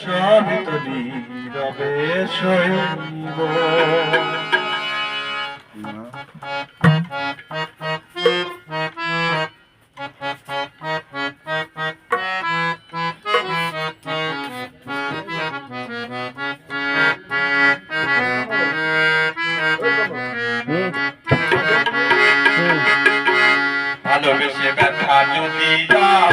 সবই তো নীরবে শৈব ভালোবেসে ব্যথা যদি যাও